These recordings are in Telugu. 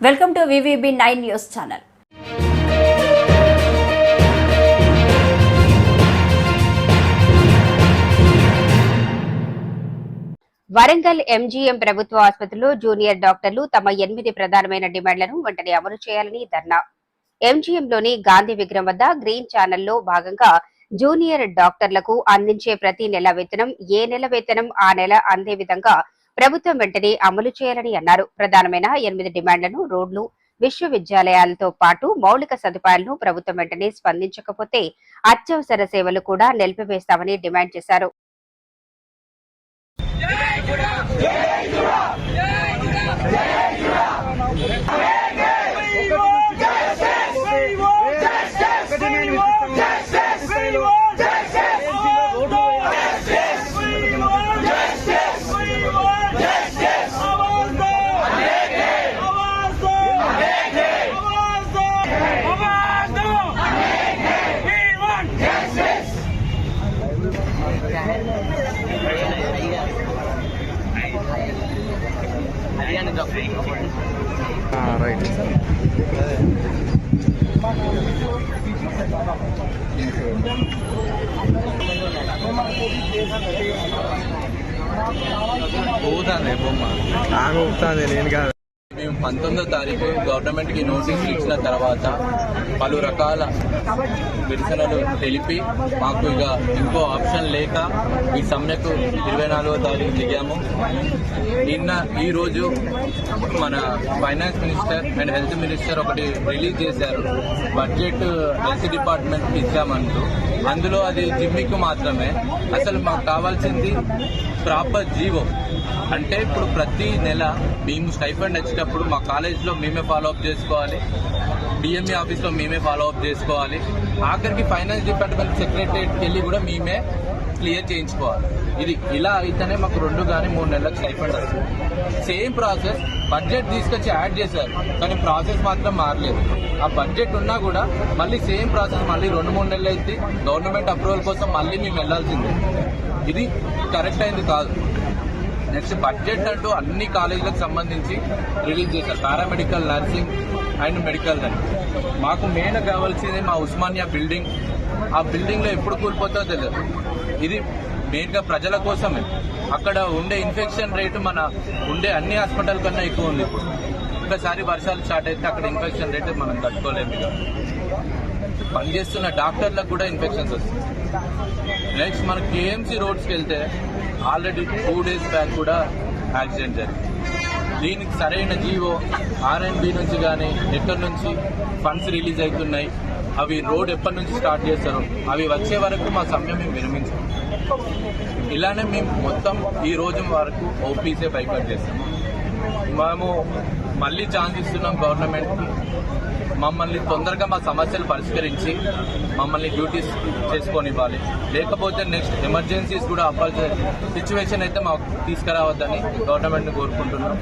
Welcome to VVB nine news channel. Warangal MGM ప్రభుత్వ ఆసుపత్రిలో జూనియర్ డాక్టర్లు తమ ఎనిమిది ప్రధానమైన డిమాండ్లను వెంటనే అమలు చేయాలని ధర్నా. ఎంజీఎంలోని గాంధీ విగ్రహం వద్ద గ్రీన్ ఛానల్లో భాగంగా జూనియర్ డాక్టర్లకు అందించే ప్రతి నెల వేతనం ఏ నెల వేతనం ఆ నెల అందే విధంగా ప్రభుత్వం వెంటనే అమలు చేయాలని అన్నారు. ప్రధానమైన ఎనిమిది డిమాండ్లను రోడ్లు విశ్వవిద్యాలయాలతో పాటు మౌలిక సదుపాయాలను ప్రభుత్వం వెంటనే స్పందించకపోతే అత్యవసర సేవలు కూడా నిలిపివేస్తామని డిమాండ్ చేశారు. రైట్ పోతాంది బొమ్మ. నాకు ఊపుతాంది నేను కాదు. పంతొమ్మిదో తారీఖు గవర్నమెంట్కి నోటీసులు నోటీస్ ఇచ్చిన తర్వాత పలు రకాల నిరసనలు తెలిపి మాకు ఇక ఇంకో ఆప్షన్ లేక ఈ సమ్మెకు ఇరవై నాలుగో తారీఖు దిగాము. నిన్న ఈరోజు మన finance minister and health minister ఒకటి రిలీజ్ చేశారు. బడ్జెట్ హెల్త్ డిపార్ట్మెంట్కి ఇచ్చామంటూ. అందులో అది జిమ్మికు మాత్రమే. అసలు మాకు కావాల్సింది ప్రాపర్ జీవో. అంటే ఇప్పుడు ప్రతి నెల మేము స్టైఫండ్ వచ్చేటప్పుడు మా కాలేజ్లో మేమే ఫాలో అప్ చేసుకోవాలి. డిఎంఈ ఆఫీస్లో మేమే ఫాలో అప్ చేసుకోవాలి. ఆఖరికి ఫైనాన్స్ డిపార్ట్మెంట్ సెక్రటరీకి వెళ్ళి కూడా మేమే క్లియర్ చేయించుకోవాలి. ఇది ఇలా అయితేనే మాకు రెండు కానీ మూడు నెలలకు స్టైఫండ్ వస్తుంది. సేమ్ ప్రాసెస్ బడ్జెట్ తీసుకొచ్చి యాడ్ చేశారు కానీ ప్రాసెస్ మాత్రం మారలేదు. ఆ బడ్జెట్ ఉన్నా కూడా మళ్ళీ సేమ్ ప్రాసెస్ మళ్ళీ రెండు మూడు నెలలు అయితే గవర్నమెంట్ అప్రూవల్ కోసం మళ్ళీ మేము వెళ్ళాల్సిందే ఇది కరెక్ట్ అయింది కాదు. నెక్స్ట్ బడ్జెట్ అంటూ అన్ని కాలేజీలకు సంబంధించి రిలీజ్ చేశారు. పారామెడికల్ నర్సింగ్ అండ్ మెడికల్ అని మాకు మెయిన్ కావాల్సింది మా ఉస్మానియా బిల్డింగ్. ఆ బిల్డింగ్లో ఎప్పుడు కూలిపోతుందో తెలియదు. ఇది మెయిన్గా ప్రజల కోసమే. అక్కడ ఉండే ఇన్ఫెక్షన్ రేటు మన ఉండే అన్ని హాస్పిటల్ కన్నా ఎక్కువ ఉంది ఇప్పుడు. ఒకసారి వర్షాలు స్టార్ట్ అయితే అక్కడ ఇన్ఫెక్షన్ రేటు మనం తట్టుకోలేము ఇక. పనిచేస్తున్న డాక్టర్లకు కూడా ఇన్ఫెక్షన్స్ వస్తాయి. నెక్స్ట్ మన కేఎంసీ రోడ్స్కి వెళ్తే ఆల్రెడీ టూ డేస్ బ్యాక్ కూడా యాక్సిడెంట్ జరిగింది. దీనికి సరైన జీవో ఆర్ఎండ్బి నుంచి కానీ ఎక్కడి నుంచి ఫండ్స్ రిలీజ్ అవుతున్నాయి అవి రోడ్ ఎప్పటి నుంచి స్టార్ట్ చేస్తారు అవి వచ్చే వరకు మా సమయం మేము విరమించాం. ఇలానే మేము మొత్తం ఈ రోజు వరకు ఓపీసే బైకౌట్ చేస్తాం. మేము మళ్ళీ ఛాన్స్ ఇస్తున్నాం గవర్నమెంట్కి. మమ్మల్ని తొందరగా మా సమస్యలు పరిష్కరించి మమ్మల్ని డ్యూటీస్ చేసుకొని ఇవ్వాలి లేకపోతే నెక్స్ట్ ఎమర్జెన్సీస్ కూడా అవ్వాల్సిన సిచ్యువేషన్ అయితే మాకు తీసుకురావద్దని గవర్నమెంట్ని కోరుకుంటున్నాం.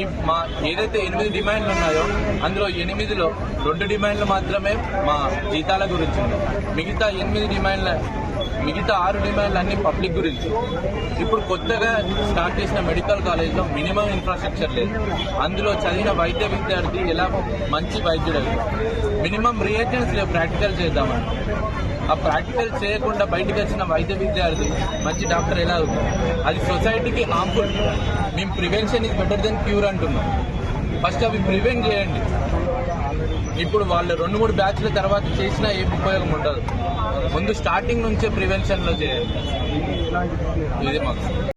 ఈ మా ఏదైతే ఎనిమిది డిమాండ్లు ఉన్నాయో అందులో ఎనిమిదిలో రెండు డిమాండ్లు మాత్రమే మా జీతాల గురించి ఉన్నాయి. మిగతా ఎనిమిది డిమాండ్ల మిగతా ఆరు డిమాండ్లు అన్ని పబ్లిక్ గురించి. ఇప్పుడు కొత్తగా స్టార్ట్ చేసిన మెడికల్ కాలేజ్లో మినిమం ఇన్ఫ్రాస్ట్రక్చర్ లేదు. అందులో చదివిన వైద్య విద్యార్థి ఎలా మంచి వైద్యుడు మినిమం రియేజెంట్స్ లేవు ప్రాక్టికల్ చేద్దామని. ఆ ప్రాక్టికల్ చేయకుండా బయటకు వచ్చిన వైద్య విద్యార్థి మంచి డాక్టర్ ఎలా అవుతుంది అది సొసైటీకి హార్మ్ఫుల్ మేము prevention is better than cure అంటున్నాం. ఫస్ట్ అవి ప్రివెంట్ చేయండి. ఇప్పుడు వాళ్ళు రెండు మూడు బ్యాచ్ల తర్వాత చేసినా ఏం ఉపయోగం ఉండదు. ముందు స్టార్టింగ్ నుంచే ప్రివెన్షన్లో చేయాలి. ఇది మాకు.